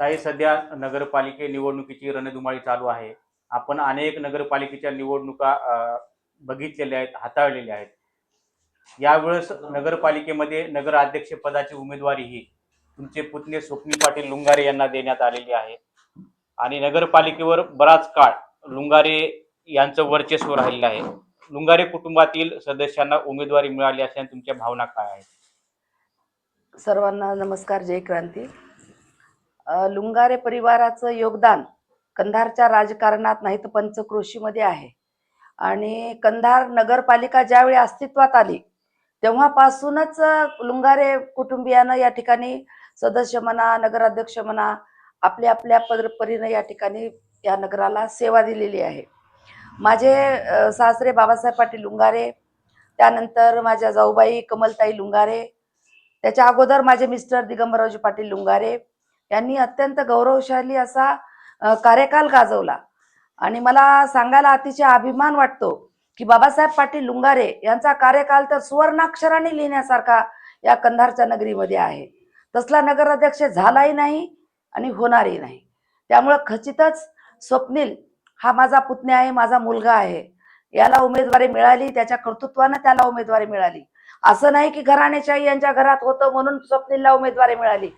ताई सध्या नगरपालिके निवडणुकीची रणधुमाळी चालू आहे. आपण अनेक नगरपालिकेच्या निवडणुका बघितलेल्या आहेत हाताळलेल्या आहेत. यावेळेस नगरपालिकेमध्ये नगराध्यक्ष पदाची उमेदवारी ही तुमचे पुतणे स्वप्नी पाटील लुंगारे यांना देण्यात आलेली आहे. आणि नगरपालिकेवर बराच काळ लुंगारे यांचं वर्चस्व राहिलेलं आहे. लुंगारे कुटुंबातील सदस्यांना उमेदवारी मिळाली असल्याने तुमच्या भावना काय आहेत? सर्वांना नमस्कार जय क्रांती. लुंगारे परिवाराचं योगदान कंधारच्या राजकारणात नाही तर पंचक्रोशीमध्ये आहे. आणि कंधार नगरपालिका ज्यावेळी अस्तित्वात आली तेव्हापासूनच लुंगारे कुटुंबियानं या ठिकाणी सदस्य म्हणा नगराध्यक्ष म्हणा आपल्या आपल्या पद परीनं या ठिकाणी या नगराला सेवा दिलेली आहे. माझे सासरे बाबासाहेब पाटील लुंगारे त्यानंतर माझ्या जाऊबाई कमलताई लुंगारे त्याच्या अगोदर माझे मिस्टर दिगंबररावजी पाटील लुंगारे यांनी अत्यंत गौरवशाली असा कार्यकाल गाजवला. आणि मला सांगायला अतिशय अभिमान वाटतो की बाबासाहेब पाटील लुंगारे यांचा कार्यकाल तर सुवर्णाक्षराने लिहिण्यासारखा या कंधारच्या नगरीमध्ये आहे. तसला नगराध्यक्ष झालाही नाही आणि होणारही नाही. त्यामुळं खचितच स्वप्नील हा माझा पुतण्या आहे माझा मुलगा आहे. याला उमेदवारी मिळाली त्याच्या कर्तृत्वानं त्याला उमेदवारी मिळाली. असं नाही की घराणेशाही यांच्या घरात होतं म्हणून स्वप्नीलला उमेदवारी मिळाली.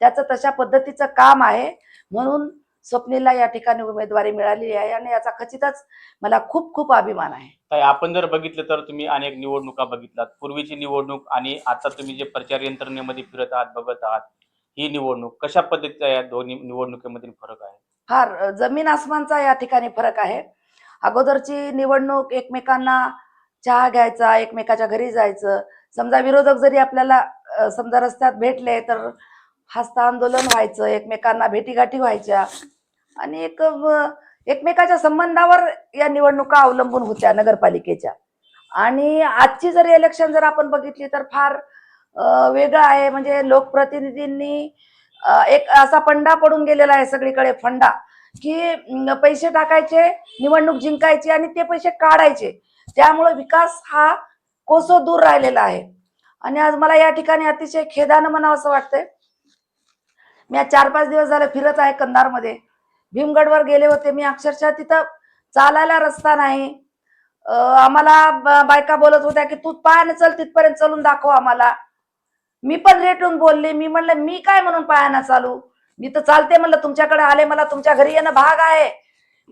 त्याचं तशा पद्धतीचं काम आहे म्हणून स्वप्नीलला या ठिकाणी उमेदवारी मिळाली आहे आणि याचा खचितच मला खूप खूप अभिमान आहे. आपण जर बघितलं तर तुम्ही अनेक निवडणुका बघितलात. पूर्वीची निवडणूक आणि आता तुम्ही जे प्रचार यंत्रणेमध्ये फिरत आहात बघत आहात ही निवडणूक कशा पद्धतीचा या दोन्ही निवडणुकीमधील फरक आहे? फार जमीन आसमानचा या ठिकाणी फरक आहे. अगोदरची निवडणूक एकमेकांना चहा घ्यायचा एकमेकाच्या घरी जायचं. समजा विरोधक जरी आपल्याला समजा रस्त्यात भेटले तर हस्त आंदोलन व्हायचं एकमेकांना भेटीगाठी व्हायच्या. आणि एक एकमेकाच्या संबंधावर या निवडणुका अवलंबून होत्या नगरपालिकेच्या. आणि आजची जर इलेक्शन जर आपण बघितली तर फार वेगळं आहे. म्हणजे लोकप्रतिनिधींनी एक असा फंडा पडून गेलेला आहे सगळीकडे फंडा की पैसे टाकायचे निवडणूक जिंकायची आणि ते पैसे काढायचे. त्यामुळे विकास हा कोसो दूर राहिलेला आहे. आणि आज मला या ठिकाणी अतिशय खेदानं म्हणावं असं वाटतंय. मी आज चार पाच दिवस झाले फिरत आहे कंधारमध्ये. भीमगडवर गेले होते मी. अक्षरशः तिथं चालायला रस्ता नाही. आम्हाला बायका बोलत होत्या की तू पायानं चल तिथपर्यंत चलून दाखव आम्हाला. मी पण रेटून बोलले. मी म्हणलं मी काय म्हणून पायानं चालू? मी तर चालते म्हणलं तुमच्याकडे आले मला तुमच्या घरी येणं भाग आहे.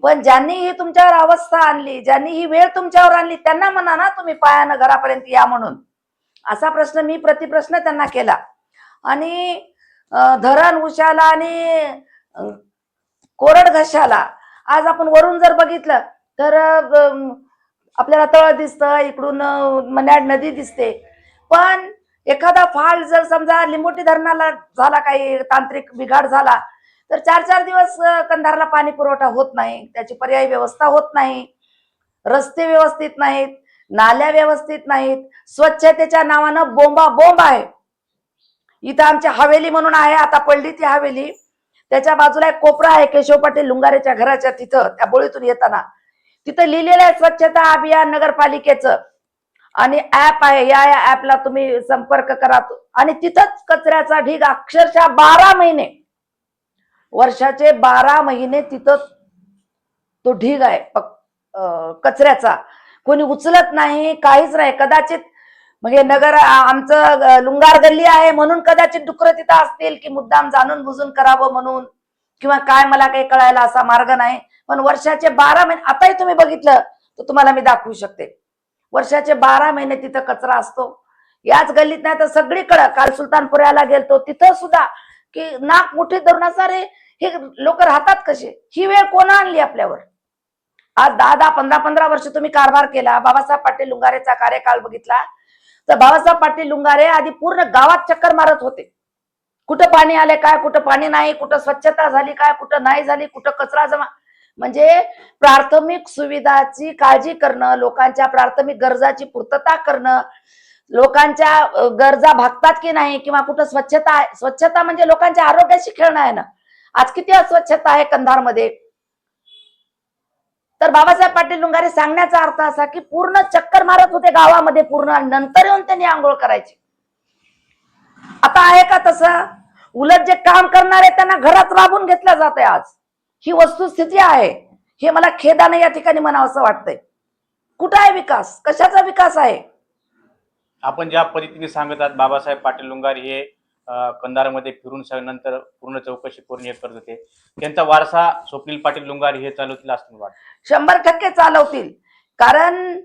पण ज्यांनी ही तुमच्यावर अवस्था आणली ज्यांनी ही वेळ तुमच्यावर आणली त्यांना म्हणा ना तुम्ही पायानं घरापर्यंत या म्हणून. असा प्रश्न मी प्रतिप्रश्न त्यांना केला. आणि धरण उशाला आणि कोरड घशाला आज आपण वरून जर बघितलं तर आपल्याला तळ दिसतं इकडून मन्याड नदी दिसते. पण एखादा फाल जर समजा लिंबोटी धरणाला झाला काही तांत्रिक बिघाड झाला तर चार चार दिवस कंधारला पाणी पुरवठा होत नाही. त्याची पर्यायी व्यवस्था होत नाही. रस्ते व्यवस्थित नाहीत. नाल्या व्यवस्थित नाहीत. स्वच्छतेच्या नावानं बोंबा बोंब आहे. इथं आमची हवेली म्हणून आहे. आता पडली ती हवेली. त्याच्या बाजूला एक कोपरा आहे. केशव पाटील लुंगारेच्या घराच्या तिथं त्या बोळीतून येताना. तिथं लिहिलेलं आहे स्वच्छता अभियान नगरपालिकेचं. आणि ऍप आहे. या या ऍपला तुम्ही संपर्क करा. आणि तिथंच कचऱ्याचा ढीग अक्षरशः बारा महिने वर्षाचे बारा महिने तिथं तो ढीग आहे कचऱ्याचा. कोणी उचलत नाही काहीच नाही. कदाचित म्हणजे नगर आमचं लुंगार गल्ली आहे म्हणून कदाचित डुकर तिथं असतील की मुद्दाम जाणून बुजून करावं म्हणून किंवा काय मला काही कळायला असा मार्ग नाही. पण वर्षाचे बारा महिने आताही तुम्ही बघितलं तर तुम्हाला मी दाखवू शकते. वर्षाचे बारा महिने तिथं कचरा असतो. याच गल्लीत नाही तर सगळीकडं काल सुलतानपुऱ्याला गेलतो तिथं सुद्धा की नाक मोठे धरून असा रे हे लोक राहतात कसे? ही वेळ कोण आणली आपल्यावर? आज दहा दहा पंधरा पंधरा वर्ष तुम्ही कारभार केला बाबासाहेब पाटील लुंगारेचा कार्यकाळ बघितला तर बाबासाहेब पाटील लुंगारे आधी पूर्ण गावात चक्कर मारत होते. कुठं पाणी आले काय कुठं पाणी नाही कुठं स्वच्छता झाली काय कुठं नाही झाली कुठं कचरा जमा. म्हणजे प्राथमिक सुविधाची काळजी करणं लोकांच्या प्राथमिक गरजाची पूर्तता करणं लोकांच्या गरजा भागतात की नाही किंवा कुठं स्वच्छता स्वच्छता म्हणजे लोकांच्या आरोग्याशी खेळणं आहे ना. आज किती अस्वच्छता आहे कंधारमध्ये? तर बाबासाहेब पाटील लुंगारे सांगण्याचा अर्थ असा की पूर्ण चक्कर मारत होते गावामध्ये पूर्ण नंतर येऊन त्यांनी आंघोळ करायची. आता आहे का तसं? उलट जे काम करणारे त्यांना घरात राबून घेतलं जाते आज. ही वस्तुस्थिती आहे. हे मला खेदाने या ठिकाणी म्हणावं असं वाटतंय. कुठं आहे विकास? कशाचा विकास आहे? आपण ज्या पद्धतीने सांगत आहात बाबासाहेब पाटील लुंगार हे कंधारमध्ये फिरून नंतर पूर्ण चौकशी करून हे करत होते. त्यांचा वारसा स्वप्नील पाटील लुंगार हे चालवतील असं वाटतं. शंभर टक्के चालवतील. कारण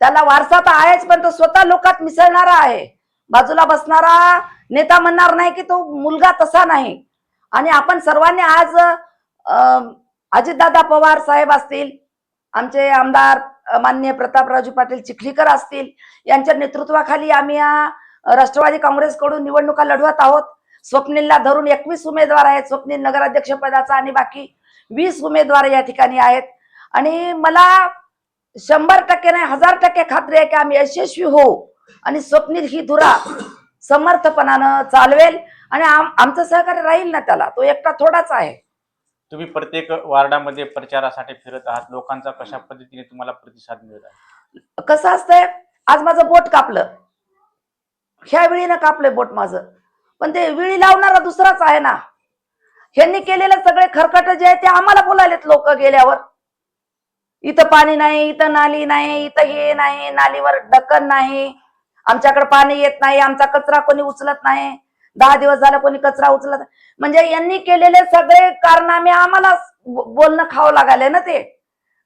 त्याला वारसा तर आहेच पण तो स्वतः लोकात मिसळणारा आहे. बाजूला बसणारा नेता म्हणणार नाही की तो मुलगा तसा नाही. आणि आपण सर्वांनी आज अजितदादा पवार साहेब असतील आमचे आमदार मान्य माननीय प्रतापरावजी पाटील चिखलीकर असतील यांच्या नेतृत्वाखाली आम्ही या राष्ट्रवादी काँग्रेसकडून निवडणुका लढवत आहोत. स्वप्नीलला धरून एकवीस उमेदवार आहेत. स्वप्नील नगराध्यक्ष पदाचा आणि बाकी वीस उमेदवार या ठिकाणी आहेत. आणि मला शंभर टक्के नाही हजार टक्के खात्री आहे की आम्ही यशस्वी होऊ. आणि स्वप्नील ही धुरा समर्थपणानं चालवेल. आणि आम- आमचं सहकार्य राहील ना त्याला. तो एकटा थोडाच आहे. तुम्ही प्रत्येक वार्डामध्ये प्रचारासाठी फिरत आहात. लोकांचा कशा पद्धतीने तुम्हाला प्रतिसाद मिळत आहे? कसं असतंय? आज माझं बोट कापलं. ह्या वेळीनं कापलंय बोट माझं. पण ते विळी लावणारा दुसराच आहे ना. ह्यांनी केलेले सगळे खरकट जे आहे ते आम्हाला बोलायलेत लोक गेल्यावर. इथं पाणी नाही इथं नाली नाही इथं हे नाही नालीवर ढक्कन नाही. आमच्याकडे पाणी येत नाही आमचा कचरा कोणी उचलत नाही. दहा दिवस झाला कोणी कचरा उचलत नाही. म्हणजे यांनी केलेले सगळे कारनामे आम्हाला बोलणं खावं लागले ना ते.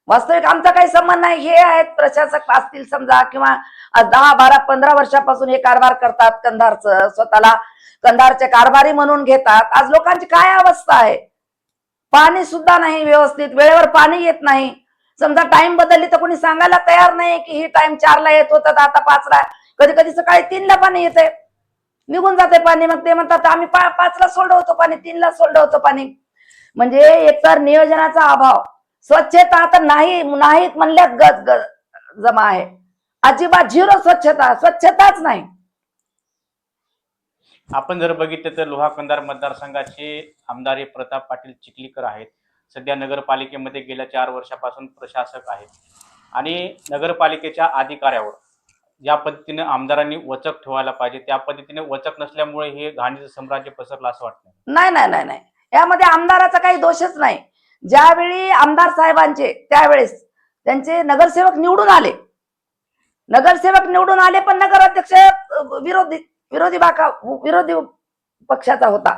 वास्तविक आमचा काही संबंध नाही. हे आहेत प्रशासक असतील समजा किंवा दहा बारा पंधरा वर्षापासून हे कारभार करतात कंधारचं स्वतःला कंधारचे कारभारी म्हणून घेतात. आज लोकांची काय अवस्था आहे? पाणी सुद्धा नाही व्यवस्थित. वेळेवर पाणी येत नाही. समजा टाइम बदलली तर कोणी सांगायला तयार नाही की ही टाइम चारला येत होतं तर आता पाचला कधी कधी सकाळी तीनला पाणी येते निघून जाते पाणी. मग ते म्हणतात आम्ही पाचला सोडवतो पाणी तीनला सोडवतो पाणी. म्हणजे एकतर नियोजनाचा अभाव स्वच्छता आता नाही नाहीत म्हणल्या गज जमा आहे. अजिबात झिरो स्वच्छता स्वच्छताच नाही. आपण जर बघितलं तर लोहा कंधार मतदारसंघाचे आमदार हे प्रताप पाटील चिखलीकर आहेत. सध्या नगरपालिकेमध्ये गेल्या चार वर्षापासून प्रशासक आहेत. आणि नगरपालिकेच्या अधिकाऱ्यावर ज्या पद्धतीने आमदारांनी वचक ठेवायला पाहिजे त्या पद्धतीने वचक नसल्यामुळे हे घाणीचं साम्राज्य पसरलं असं वाटतं नाही नाही नाही नाही. यामध्ये आमदाराचा काही दोषच नाही. ज्यावेळी आमदार साहेबांचे त्यावेळेस त्यांचे नगरसेवक निवडून आले. नगरसेवक निवडून आले पण नगराध्यक्ष विरोधी विरोधी बाका विरोधी पक्षाचा होता.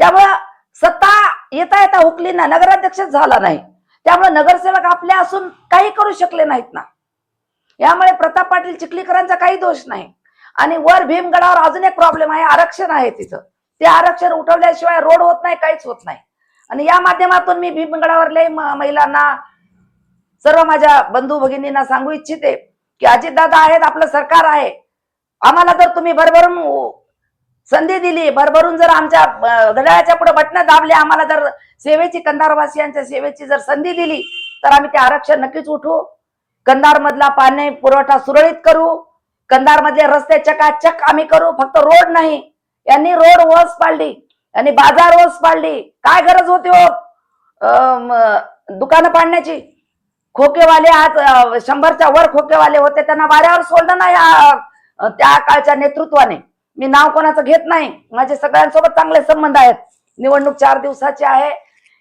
त्यामुळं सत्ता येता येता हुकली ना नगराध्यक्षच झाला नाही. त्यामुळे नगरसेवक आपले असून काही करू शकले नाहीत ना. यामुळे प्रताप पाटील चिखलीकरांचा काही दोष नाही. आणि वर भीमगडावर अजून एक प्रॉब्लेम आहे आरक्षण आहे तिथं. ते आरक्षण उठवल्याशिवाय रोड होत नाही काहीच होत नाही. आणि या माध्यमातून मी भीमगडावरले महिलांना सर्व माझ्या बंधू भगिनींना सांगू इच्छिते की अजितदादा आहेत आपलं सरकार आहे. आम्हाला जर तुम्ही भरभरून संधी दिली भरभरून जर आमच्या घड्याळाच्या पुढे बटणं दाबले आम्हाला जर सेवेची कंधारवासियांच्या सेवेची जर संधी दिली तर आम्ही ते आरक्षण नक्कीच उठवू कंधार मधला पाणी पुरवठा सुरळीत करू. कंधार मधले रस्ते चकाचक आम्ही करू फक्त रोड नाही. यांनी रोड वस पाडली. आणि बाजार ओस पाडली. काय गरज होती हो? दुकानं पाडण्याची? खोकेवाले आज शंभरच्या वर खोकेवाले होते. त्यांना वाऱ्यावर सोडलं ना या, त्या काळच्या नेतृत्वाने. मी नाव कोणाचं घेत नाही. माझे सगळ्यांसोबत चांगले संबंध आहेत. निवडणूक चार दिवसाची आहे.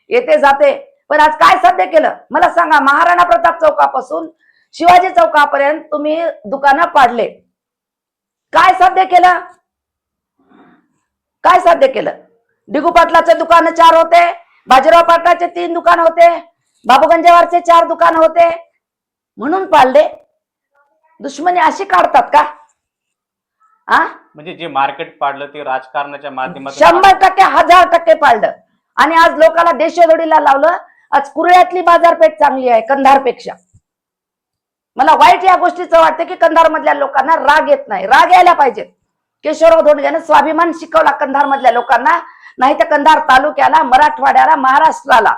येते जाते. पण आज काय साध्य केलं? मला सांगा महाराणा प्रताप चौकापासून शिवाजी चौकापर्यंत तुम्ही दुकानं पाडले. काय साध्य केलं? काय साध्य केलं? डिगू पाटलाचे दुकान चार होते बाजीराव पाटलाचे तीन दुकान होते बाबूगंजेवारचे चार दुकान होते. म्हणून पाळले. दुश्मनी अशी काढतात का? आ? म्हणजे जे मार्केट पाडलं ते राजकारणाच्या माध्यमातून शंभर टक्के हजार टक्के पाळलं. आणि आज लोकांना देशोधडीला लावलं. आज कुरळ्यातली बाजारपेठ चांगली आहे कंधारपेक्षा. मला वाईट या गोष्टीचं वाटतं की कंधार मधल्या लोकांना राग येत नाही. राग यायला पाहिजे. केशवराव धोंडग्यानं स्वाभिमान शिकवला कंधार मधल्या लोकांना. नाही तर कंधार तालुक्याला मराठवाड्याला महाराष्ट्राला.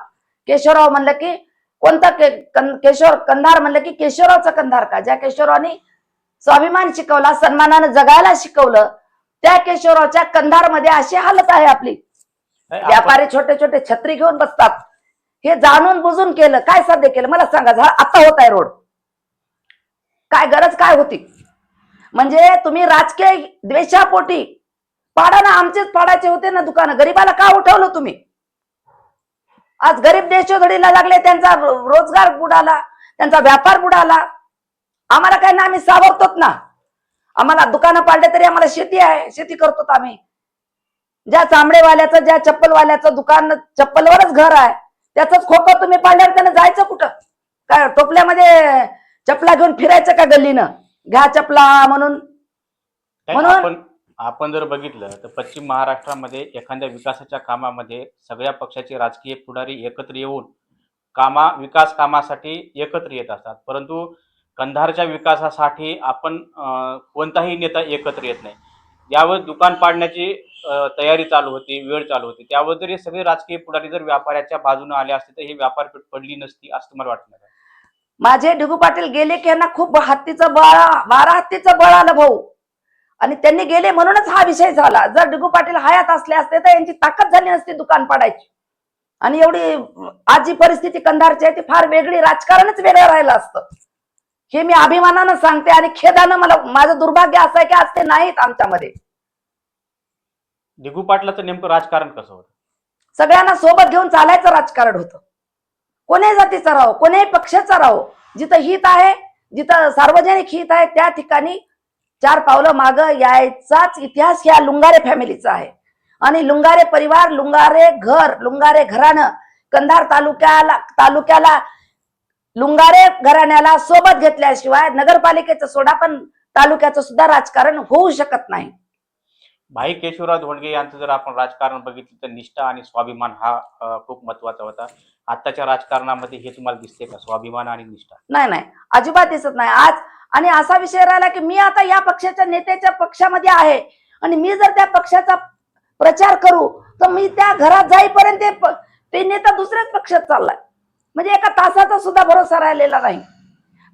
केशवराव म्हणलं की कोणतं के, कं- केशव कंधार म्हणलं की केशवरावचं कंधार का? ज्या केशवरावनी स्वाभिमान शिकवला सन्मानानं जगायला शिकवलं त्या केशवरावच्या कंधारमध्ये अशी हालत आहे आपली. व्यापारी छोटे छोटे छत्री घेऊन बसतात. हे जाणून बुजून केलं काय साध्य केलं? मला सांगा झा आता होत आहे रोड. काय गरज काय होती? म्हणजे तुम्ही राजकीय द्वेषापोटी पाडा ना आमचेच पाडायचे होते ना दुकानं. गरीबाला का उठवलं तुम्ही? आज गरीब देशोधडीला लागले त्यांचा रोजगार बुडाला त्यांचा व्यापार बुडाला. आम्हाला काय ना आम्ही सावरतोत ना. आम्हाला दुकानं पाडले तरी आम्हाला शेती आहे शेती करतो आम्ही. ज्या चांबडेवाल्याचं ज्या चप्पलवाल्याचं दुकान चप्पलवरच घर आहे त्याच खोकं तुम्ही पाडल्यावर त्यानं जायचं कुठं? काय टोपल्यामध्ये चपला घेऊन फिरायचं का गल्लीनं? घ्या चपला म्हणून. म्हणून- आपण जर बघितलं तर पश्चिम महाराष्ट्रामध्ये एखाद्या विकासाच्या कामामध्ये सगळ्या पक्षाचे राजकीय पुढारी एकत्र येऊन कामा विकास कामासाठी एकत्र येत असतात. परंतु कंधारच्या विकासासाठी आपण कोणताही नेता एकत्र येत नाही. यावर दुकान पाडण्याची तयारी चालू होती वेळ चालू होती. त्यावर जर हे सगळे राजकीय पुढारी जर व्यापाऱ्याच्या बाजूने आले असते तर हे व्यापार पडली नसती असं तुम्हाला वाटणार माझे ढगू पाटील गेले की यांना खूप हत्तीचं बळ बारा हत्तीचं बळ आलं भाऊ. आणि त्यांनी गेले म्हणूनच हा विषय झाला. जर ढिगू पाटील हयात असले असते तर यांची ताकद झाली नसती दुकान पाडायची. आणि एवढी आज जी परिस्थिती कंधारची आहे ती फार वेगळी राजकारणच वेगळं राहिलं असतं. हे मी अभिमानानं सांगते आणि खेदानं मला माझं दुर्भाग्य असं आहे की आज ते नाहीत आमच्यामध्ये. दिगू पाटलाचं नेमकं राजकारण कसं होतं? सगळ्यांना सोबत घेऊन चालायचं राजकारण होतं. कोणीही जातीचा राहो कोणीही पक्षाचा राहो जिथं हित आहे जिथं सार्वजनिक हित आहे त्या ठिकाणी चार पावलं माग यायचाच इतिहास ह्या लुंगारे फॅमिलीचा आहे. आणि लुंगारे परिवार लुंगारे घर लुंगारे घराणं कंधार तालुक्याला तालुक्याला लुंगारे घराण्याला सोबत घेतल्याशिवाय नगरपालिकेचं सोडा पण तालुक्याचं सुद्धा राजकारण होऊ शकत नाही. भाई केशवराव धोंडगे यांचं जर आपण राजकारण बघितलं तर निष्ठा आणि स्वाभिमान हा खूप महत्त्वाचा होता. आताच्या राजकारणामध्ये हे तुम्हाला दिसते का? स्वाभिमान आणि निष्ठा. नाही नाही. अजिबात दिसत नाही. आज आणि असा विषय राहिला की मी आता या पक्षाच्या नेत्याच्या पक्षामध्ये आहे. आणि मी जर त्या पक्षाचा प्रचार करू तर मी त्या घरात जाईपर्यंत ते ते नेता दुसऱ्याच पक्षात चाललाय. म्हणजे एका तासाचा सुद्धा भरोसा राहिलेला नाही.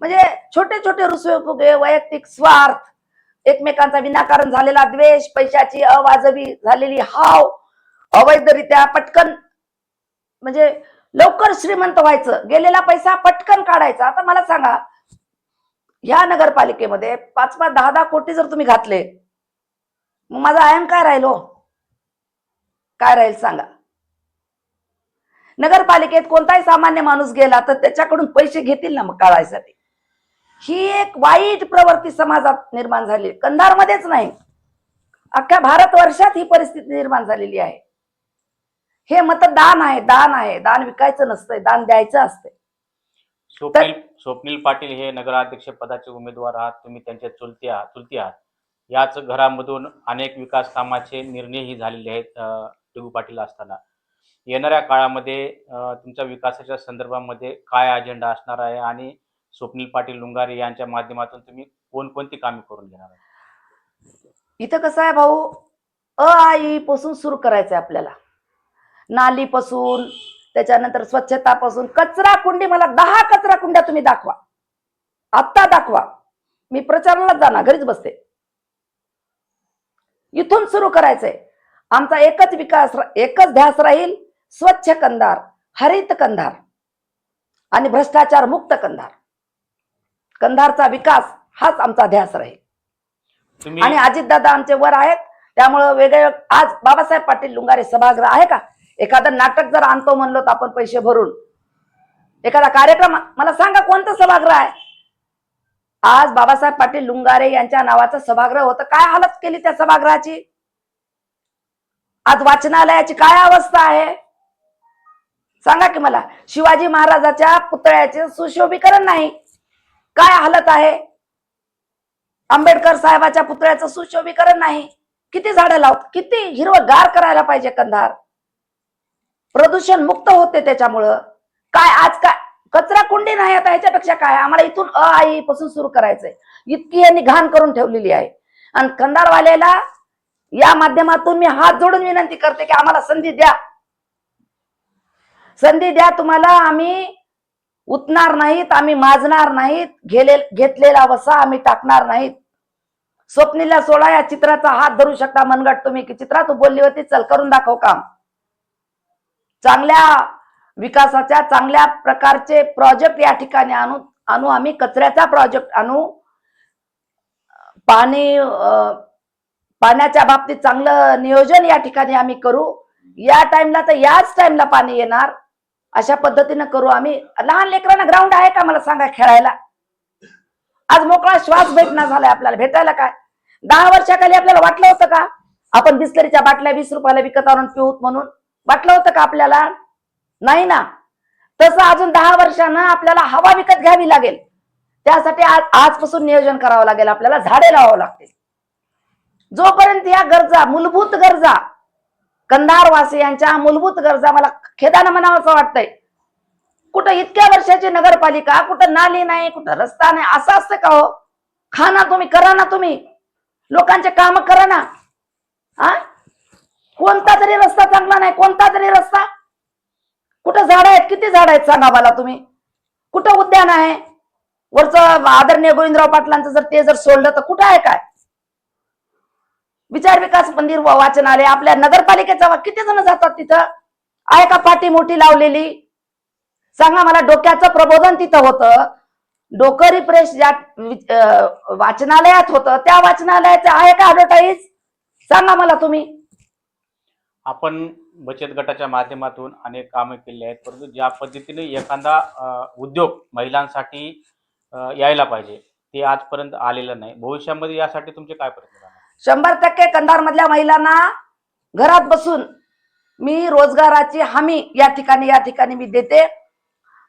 म्हणजे छोटे छोटे रुसवे फुगे वैयक्तिक स्वार्थ एकमेकांचा विनाकारण झालेला द्वेष पैशाची अवाजवी झालेली हाव अवैधरित्या पटकन म्हणजे लवकर श्रीमंत व्हायचं गेलेला पैसा पटकन काढायचा. आता मला सांगा या नगरपालिकेमध्ये पाच पाच दहा दहा कोटी जर तुम्ही घातले मग माझा आयन काय राहिलो हो? काय राहील सांगा. नगरपालिकेत कोणताही सामान्य माणूस गेला तर त्याच्याकडून पैसे घेतील ना मग काढायसाठी. ही एक वाईट प्रवृत्ती समाजात निर्माण झाली. कंधारमध्येच नाही. अख्ख्या भारत वर्षात ही परिस्थिती निर्माण झालेली आहे. हे मतदान आहे दान आहे. दान विकायचं नसतंय दान द्यायचं असतंय. स्वप्नील स्वप्नील पाटील हे नगराध्यक्ष पदाचे उमेदवार आहात. तुम्ही त्यांचे चुलते आहात चुलते आहात. याच घरामधून अनेक विकास कामाचे निर्णयही झालेले आहेत दिगू पाटील असताना. येणाऱ्या काळामध्ये तुमच्या विकासाच्या संदर्भामध्ये काय अजेंडा असणार आहे आणि स्वप्नील पाटील लुंगारे यांच्या माध्यमातून तुम्ही कोणकोणती कामे करून घेणार आहे इथं कसं आहे भाऊ? अ आई पासून सुरू करायचंय आपल्याला. नालीपासून त्याच्यानंतर स्वच्छतापासून कचरा कुंडी मला दहा कचरा कुंड्या तुम्ही दाखवा. आत्ता दाखवा. मी प्रचारालाच जाणार घरीच बसते. इथून सुरू करायचंय. आमचा एकच विकास एकच ध्यास राहील स्वच्छ कंधार हरित कंधार आणि भ्रष्टाचार मुक्त कंधार. कंधारचा विकास हाच आमचा ध्यास राहील. आणि अजितदादा आमचे वर आहेत त्यामुळं वेगळे आज बाबासाहेब पाटील लुंगारे सभागृह आहे का? एखादं नाटक जर आणतो म्हणलो तर आपण पैसे भरून. एखादा कार्यक्रम मला सांगा कोणतं सभागृह आहे? आज बाबासाहेब पाटील लुंगारे यांच्या नावाचं सभागृह होतं. काय हालत केली त्या सभागृहाची? आज वाचनालयाची काय अवस्था आहे? सांगा की मला. शिवाजी महाराजाच्या पुतळ्याचे सुशोभीकरण नाही. काय हालत आहे? आंबेडकर साहेबाच्या पुतळ्याचं सुशोभीकरण नाही. किती झाडं लावत किती हिरवगार करायला पाहिजे कंधार? प्रदूषण मुक्त होते त्याच्यामुळं. काय आज काय? कचरा कुंडी नाही आता ह्याच्यापेक्षा काय? आम्हाला इथून अ आई पासून सुरू करायचंय. इतकी यांनी घाण करून ठेवलेली आहे. आणि कंदारवाल्याला या माध्यमातून मी हात जोडून विनंती करते की आम्हाला संधी द्या. संधी द्या तुम्हाला. आम्ही उतणार नाहीत आम्ही माजणार नाहीत. घेले घेतलेला वसा आम्ही टाकणार नाहीत. स्वप्नीला सोडा या चित्राचा हात धरू शकता मनगट तुम्ही. की चित्रा तू बोलली होती चल करून दाखव काम. चांगल्या विकासाच्या चांगल्या प्रकारचे प्रोजेक्ट या ठिकाणी आणू आणू आम्ही कचऱ्याचा प्रोजेक्ट आणू. पाणी पाण्याच्या बाबतीत चांगलं नियोजन या ठिकाणी आम्ही करू. या टाइमला तर याच टाइमला पाणी येणार. अशा पद्धतीनं करू आम्ही. लहान लेकरांना ग्राउंड आहे का मला सांगा खेळायला? आज मोकळा श्वास भेटणार झालाय आपल्याला. भेटायला काय? दहा वर्षाखाली आपल्याला वाटलं होतं का? आपण बिस्लरीच्या बाटल्या वीस रुपयाला विकत आणून पिऊत म्हणून. वाटलं होतं का आपल्याला? नाही ना. तसं अजून दहा वर्षानं आपल्याला हवा विकत घ्यावी लागेल. त्यासाठी आज आजपासून नियोजन करावं लागेल. आपल्याला झाडे लावावं लागतील. जोपर्यंत या गरजा मूलभूत गरजा कंधारवासियांच्या मूलभूत गरजा मला खेदानं म्हणावंसं वाटतंय. कुठं इतक्या वर्षाची नगरपालिका कुठं नाली नाही कुठं रस्ता नाही असं असतं का हो? खा ना तुम्ही करा ना तुम्ही. लोकांचे काम करा ना. हा? कोणता तरी रस्ता चांगला नाही कोणता तरी रस्ता? कुठं झाड आहेत? किती झाड आहेत सांगा मला तुम्ही? कुठं उद्यान आहे? वरचं आदरणीय गोविंदराव पाटलांचं जर ते जर सोडलं तर कुठं आहे काय? विचार विकास मंदिर वाचनालय आपल्या नगरपालिकेचा किती जण जातात तिथं? आहे का पाठी मोठी लावलेली? सांगा मला डोक्याचं प्रबोधन तिथं होतं. डोकरी प्रेस ज्या वाचनालयात होतं. त्या वाचनालयाचं आहे का ऍडव्हर्टाईज सांगा मला तुम्ही. आपण बचत गटाच्या माध्यमातून अनेक कामे केली आहेत परंतु ज्या पद्धतीने एखादा उद्योग महिलांसाठी यायला पाहिजे ते आजपर्यंत आलेलं नाही. भविष्यामध्ये यासाठी तुमचे काय प्रयत्न शंभर टक्के कंधारमधल्या महिलांना घरात बसून मी रोजगाराची हमी या ठिकाणी या ठिकाणी मी देते.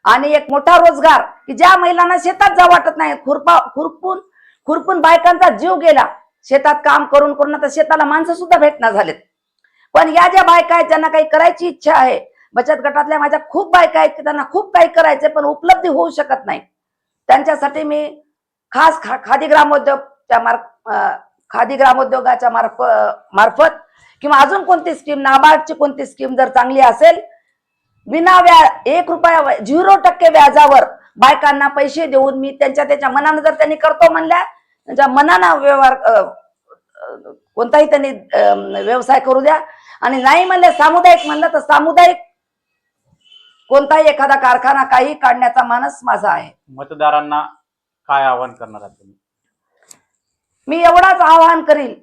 आणि एक मोठा रोजगार की ज्या महिलांना शेतात जा वाटत नाही खुरपा खुरपून खुरपून बायकांचा जीव गेला शेतात काम करून करून आता शेताला माणसं सुद्धा भेटणार झालेत. पण या ज्या बायका आहेत ज्यांना काही करायची इच्छा आहे बचत गटातल्या माझ्या खूप बायका आहेत की त्यांना खूप काही करायचे पण उपलब्धी होऊ शकत नाही. त्यांच्यासाठी मी खास खा खादी ग्रामोद्योगच्या मार्फ खादी ग्रामोद्योगाच्या मार्फ मार्फत किंवा अजून कोणती स्कीम नाबार्डची कोणती स्कीम जर चांगली असेल विना व्याज एक रुपया झिरो टक्के व्याजावर बायकांना पैसे देऊन मी त्यांच्या त्याच्या मनानं जर त्यांनी करतो म्हणल्या त्यांच्या मनानं व्यवहार कोणताही त्यांनी व्यवसाय करू द्या आणि नाही म्हणले सामुदायिक म्हणलं तर सामुदायिक कोणताही एखादा कारखाना काही काढण्याचा मानस माझा आहे. मतदारांना काय आवाहन करणार आहात तुम्ही? मी एवढाच आवाहन करील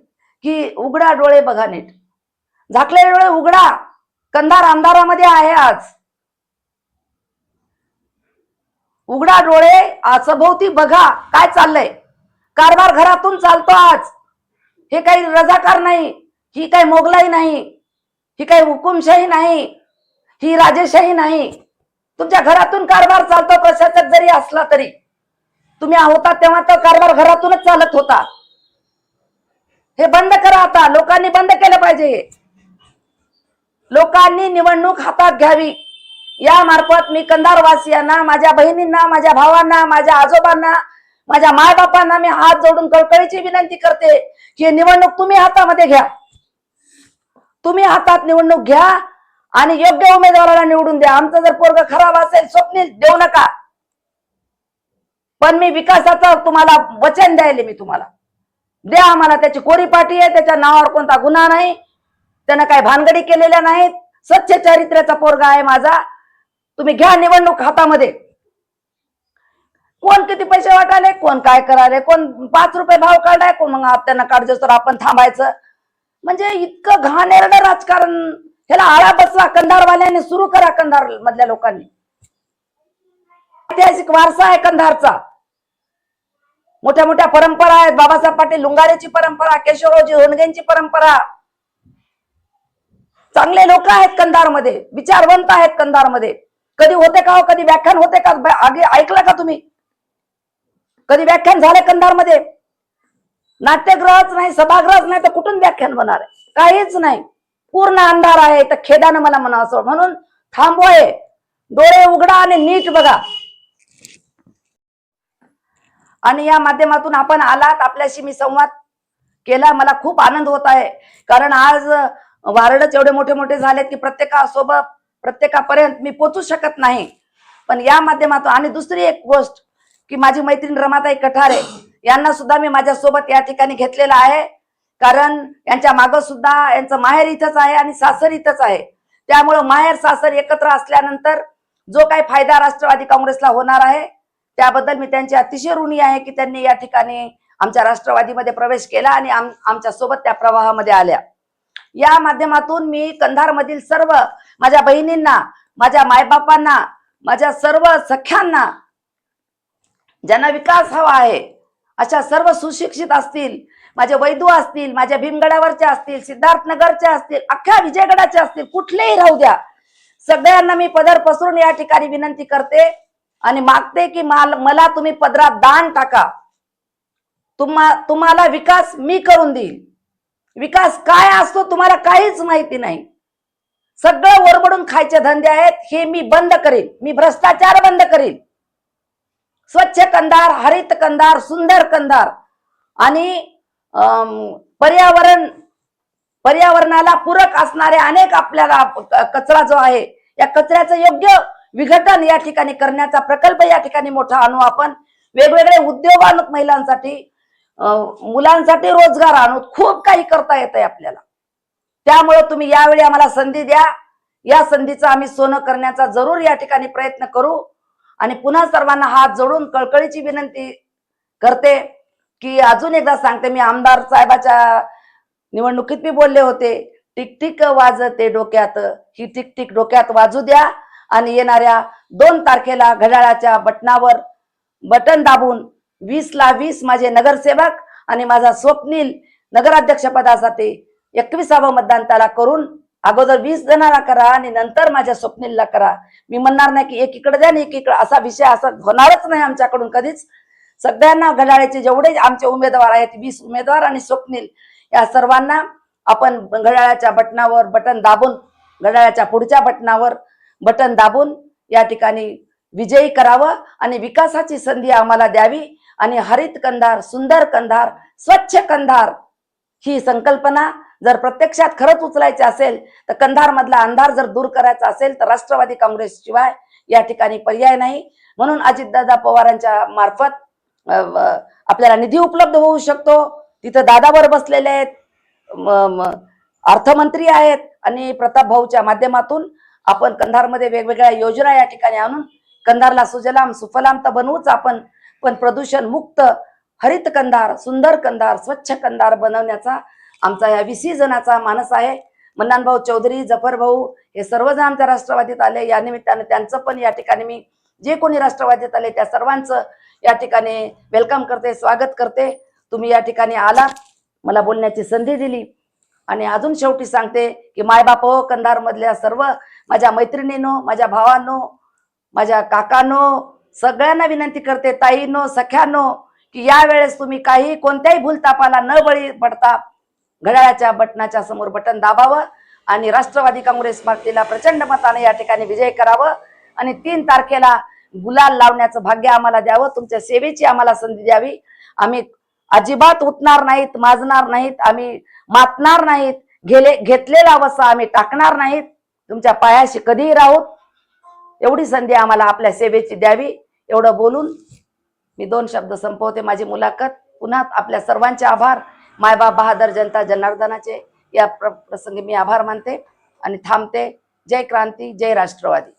की उघडा डोळे बघा नीट. झाकलेले डोळे उघडा. कंधार अंधारामध्ये आहे आज. उघडा डोळे सभोवती बघा काय चाललंय. कारभार घरातून चालतो आज. हे काही रजाकार नाही ही काही मोगलाई नाही. ही काही हुकुमशाही नाही ही राजेशाही नाही. तुमच्या घरातून कारभार चालतो प्रशासक जरी असला तरी. तुम्ही होता तेव्हा तो कारभार घरातूनच चालत होता. हे बंद करा आता लोकांनी बंद केलं पाहिजे. हे. लोकांनी निवडणूक हातात घ्यावी. या मार्फत मी कंधारवासियांना माझ्या बहिणींना माझ्या भावांना माझ्या आजोबांना माझ्या मायबापांना मी हात जोडून कळकळीची विनंती करते की निवडणूक तुम्ही हातामध्ये घ्या. तुम्ही हातात निवडणूक घ्या आणि योग्य उमेदवाराला निवडून द्या. आमचा जर पोरग खराब असेल स्वप्नील देऊ नका. पण मी विकासाचं तुम्हाला वचन द्यायले मी तुम्हाला. द्या आम्हाला त्याची कोरी पाठी आहे त्याच्या नावावर कोणता गुन्हा नाही त्यानं काही भानगडी केलेल्या नाहीत. स्वच्छ चारित्र्याचा पोरगा आहे माझा. तुम्ही घ्या निवडणूक हातामध्ये. कोण किती पैसे वाटाले कोण काय करायले कोण पाच रुपये भाव काढाय कोण मग त्यांना काढजो तर आपण थांबायचं. म्हणजे इतकं घाणेरडं राजकारण. ह्याला आळा बसवा कंधारवाल्याने सुरू करा कंधार मधल्या लोकांनी. ऐतिहासिक वारसा आहे कंधारचा. मोठ्या मोठ्या परंपरा आहेत. बाबासाहेब पाटील लुंगारेची परंपरा केशवरावजी होणगेंची परंपरा. चांगले लोक आहेत कंधारमध्ये विचारवंत आहेत कंधारमध्ये. कधी होते का हो कधी व्याख्यान होते का? आगे ऐकलं का तुम्ही? कधी व्याख्यान झाले कंधारमध्ये? नाट्यगृहच नाही सभागृहच नाही तर कुठून व्याख्यान होणार आहे? काहीच नाही. पूर्ण अंधार आहे तर खेदानं मला म्हणा असं. म्हणून थांबवाय. डोळे उघडा आणि नीट बघा. आणि या माध्यमातून आपण आलात आपल्याशी मी संवाद केला मला खूप आनंद होत आहे. कारण आज वारडच एवढे मोठे मोठे झालेत की प्रत्येकासोबत प्रत्येकापर्यंत मी पोचू शकत नाही. पण या माध्यमातून आणि दुसरी एक गोष्ट की माझी मैत्रीण रमाताई कठारे यांना सुद्धा मी माझ्यासोबत या ठिकाणी घेतलेलं आहे. कारण यांच्या मागं सुद्धा यांचं माहेर इथंच आहे आणि सासर इथंच आहे. त्यामुळं माहेर सासर एकत्र असल्यानंतर जो काही फायदा राष्ट्रवादी काँग्रेसला होणार आहे त्याबद्दल मी त्यांची अतिशय ऋणी आहे की त्यांनी या ठिकाणी आमच्या राष्ट्रवादीमध्ये प्रवेश केला आणि आम आमच्यासोबत त्या प्रवाहामध्ये आल्या. या माध्यमातून मी कंधारमधील सर्व माझ्या बहिणींना माझ्या मायबापांना माझ्या सर्व सख्यांना ज्यांना विकास हवा आहे अशा सर्व सुशिक्षित असतील माझे वैदू असतील माझ्या भीमगडावरचे असतील सिद्धार्थनगरचे असतील अख्ख्या विजयगडाचे असतील कुठलेही राहू द्या. सगळ्यांना मी पदर पसरून या ठिकाणी विनंती करते आणि मागते की माल मला तुम्ही पदरात दान टाका. तुम्हा तुम्हाला विकास मी करून देईल विकास काय असतो तुम्हाला काहीच माहिती नाही. सगळं ओरबडून खायचे धंदे आहेत हे मी बंद करेन. मी भ्रष्टाचार बंद करीन. स्वच्छ कंदार हरित कंदार सुंदर कंधार आणि पर्यावरण पर्यावरणाला पूरक असणारे अनेक आपल्याला कचरा जो आहे या कचऱ्याचं योग्य विघटन या ठिकाणी करण्याचा प्रकल्प या ठिकाणी मोठा आणू आपण. वेगवेगळे उद्योग आणूत महिलांसाठी मुलांसाठी रोजगार आणूत खूप काही करता येतंय आपल्याला. त्यामुळे तुम्ही यावेळी आम्हाला संधी द्या. या संधीचं आम्ही सोनं करण्याचा जरूर या ठिकाणी प्रयत्न करू. आणि पुन्हा सर्वांना हात जोडून कळकळीची विनंती करते की अजून एकदा सांगते मी आमदार साहेबाच्या निवडणुकीत मी बोलले होते टिकटिक वाजते डोक्यात ही टिकटिक डोक्यात वाजू द्या आणि येणाऱ्या दोन तारखेला घड्याळाच्या बटनावर बटन दाबून वीस ला वीस माझे नगरसेवक आणि माझा स्वप्नील नगराध्यक्षपदासाठी एकविसावं मतदान त्याला करून अगोदर वीस जणांना करा आणि नंतर माझ्या स्वप्नीलला करा. मी म्हणणार नाही की एकीकडे द्या आणि एकीकडे असा विषय असा होणारच नाही आमच्याकडून कधीच. सगळ्यांना घड्याळाचे जेवढे आमचे उमेदवार आहेत वीस उमेदवार आणि स्वप्नील या सर्वांना आपण घड्याळाच्या बटनावर बटन दाबून घड्याळाच्या पुढच्या बटनावर बटन दाबून या ठिकाणी विजयी करावं आणि विकासाची संधी आम्हाला द्यावी आणि हरित कंधार सुंदर कंधार स्वच्छ कंधार ही संकल्पना जर प्रत्यक्षात खरंच उचलायचे असेल तर कंधार मधला अंधार जर दूर करायचा असेल तर राष्ट्रवादी काँग्रेस शिवाय या ठिकाणी पर्याय नाही. म्हणून अजितदादा पवारांच्या मार्फत आपल्याला निधी उपलब्ध होऊ शकतो. तिथं दादावर बसलेले आहेत अर्थमंत्री आहेत आणि प्रताप भाऊच्या माध्यमातून आपण कंधारमध्ये वेगवेगळ्या योजना या ठिकाणी आणून कंधारला सुजलाम सुफलाम तर बनवूच आपण पण प्रदूषण मुक्त हरित कंधार सुंदर कंधार स्वच्छ कंधार बनवण्याचा आमचा या वीसी जणाचा मानस आहे. मन्नान भाऊ चौधरी जफर भाऊ हे सर्वजण आमच्या राष्ट्रवादीत आले. या निमित्तानं त्यांचं पण या ठिकाणी मी जे कोणी राष्ट्रवादीत आले त्या सर्वांचं या ठिकाणी वेलकम करते स्वागत करते. तुम्ही या ठिकाणी आलात. मला बोलण्याची संधी दिली. आणि अजून शेवटी सांगते की मायबाप हो कंधार मधल्या सर्व माझ्या मैत्रिणींनो माझ्या भावांनो माझ्या काकानो सगळ्यांना विनंती करते ताईंनो सख्यांनो की यावेळेस तुम्ही काही कोणत्याही भूलतापाला न बळी पडता घड्याळाच्या बटनाच्या समोर बटन दाबावं आणि राष्ट्रवादी काँग्रेस पार्टीला प्रचंड मताने या ठिकाणी विजय करावं. आणि तीन तारखेला गुलाल लावण्याचं भाग्य आम्हाला द्यावं. तुमच्या सेवेची आम्हाला संधी द्यावी. आम्ही अजिबात उठणार नाहीत माजणार नाहीत आम्ही मातणार नाहीत. गेले घेतलेला वसा आम्ही टाकणार नाहीत. तुमच्या पायाशी कधीही राहूत एवढी संधी आम्हाला आपल्या सेवेची द्यावी. एवढं बोलून मी दोन शब्द संपवते. माझी मुलाखत. पुन्हा आपल्या सर्वांचे आभार. मायबाप बहादर जनता जनार्दनाचे या प्र- प्रसंगी मी आभार मानते आणि थांबते. जय क्रांती जय राष्ट्रवादी.